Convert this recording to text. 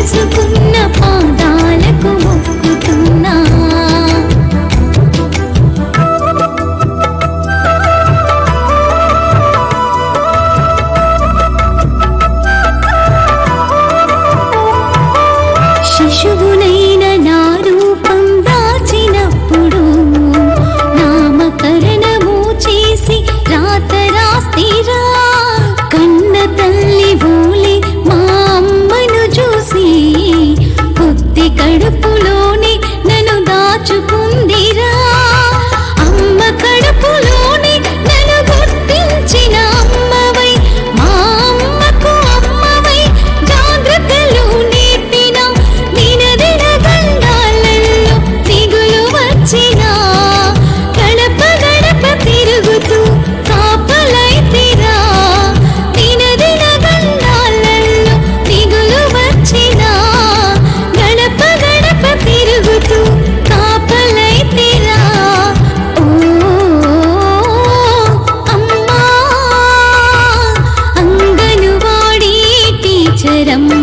తెలుసుకున్న పాదాలకు మొక్కుతున్నా. శిశువునైన నా రూపం దాచినప్పుడు నామకరణము చేసి రాత రాస్తిరా. తల్లి ఊళ్ళ மரம்